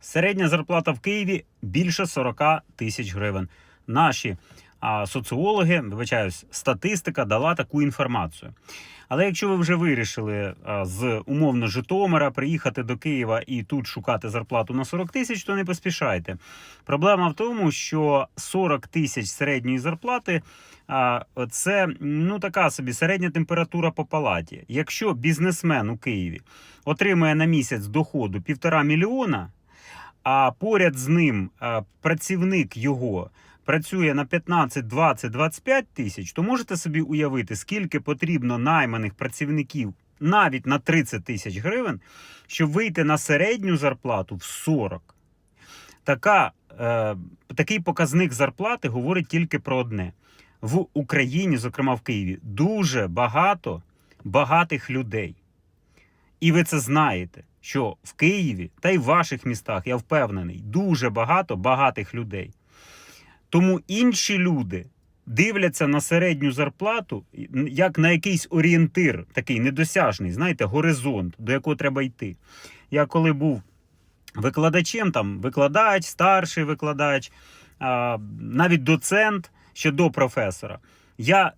Середня зарплата в Києві більше 40 тисяч гривень. Наші а, соціологи, вибачаюсь, статистика дала таку інформацію. Але якщо ви вже вирішили а, з умовно Житомира приїхати до Києва і тут шукати зарплату на 40 тисяч, то не поспішайте. Проблема в тому, що 40 тисяч середньої зарплати а, це ну така собі середня температура по палаті. Якщо бізнесмен у Києві отримує на місяць доходу півтора мільйона, а поряд з ним працівник його працює на 15, 20, 25 тисяч, то можете собі уявити, скільки потрібно найманих працівників навіть на 30 тисяч гривень, щоб вийти на середню зарплату в 40. Така, е, такий показник зарплати говорить тільки про одне: в Україні, зокрема в Києві, дуже багато багатих людей. І ви це знаєте, що в Києві та й в ваших містах, я впевнений, дуже багато багатих людей. Тому інші люди дивляться на середню зарплату як на якийсь орієнтир, такий недосяжний, знаєте, горизонт, до якого треба йти. Я коли був викладачем, там викладач, старший викладач, навіть доцент ще до професора, я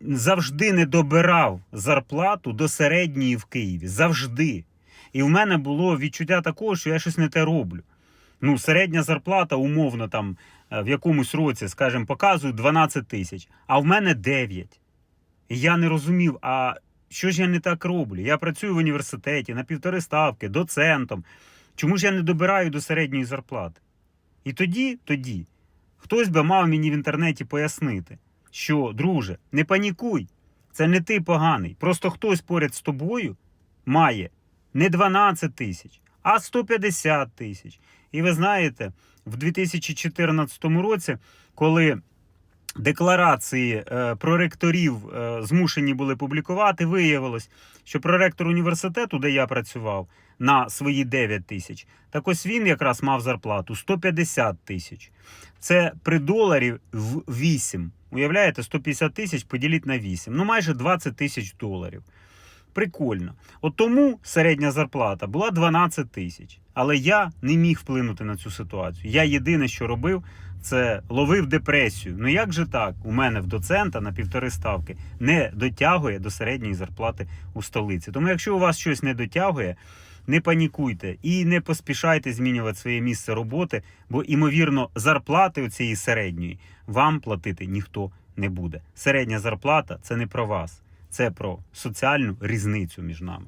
завжди не добирав зарплату до середньої в Києві. Завжди. І в мене було відчуття такого, що я щось не те роблю. Ну, середня зарплата, умовно, там е, в якомусь році, скажімо, показують 12 тисяч, а в мене 9. І я не розумів, а що ж я не так роблю? Я працюю в університеті на півтори ставки, доцентом. Чому ж я не добираю до середньої зарплати? І тоді, тоді, хтось би мав мені в інтернеті пояснити, що, друже, не панікуй, це не ти поганий. Просто хтось поряд з тобою має не 12 тисяч, а 150 тисяч. І ви знаєте, в 2014 році, коли декларації е, проректорів е, змушені були публікувати, виявилось, що проректор університету, де я працював, на свої 9 тисяч, так ось він якраз мав зарплату 150 тисяч. Це при доларі в 8. Уявляєте, 150 тисяч поділіть на 8. Ну майже 20 тисяч доларів. Прикольно. От тому середня зарплата була 12 тисяч. Але я не міг вплинути на цю ситуацію. Я єдине, що робив, це ловив депресію. Ну як же так? У мене в доцента на півтори ставки не дотягує до середньої зарплати у столиці. Тому, якщо у вас щось не дотягує, не панікуйте і не поспішайте змінювати своє місце роботи, бо, імовірно, зарплати у цієї середньої вам платити ніхто не буде. Середня зарплата це не про вас, це про соціальну різницю між нами.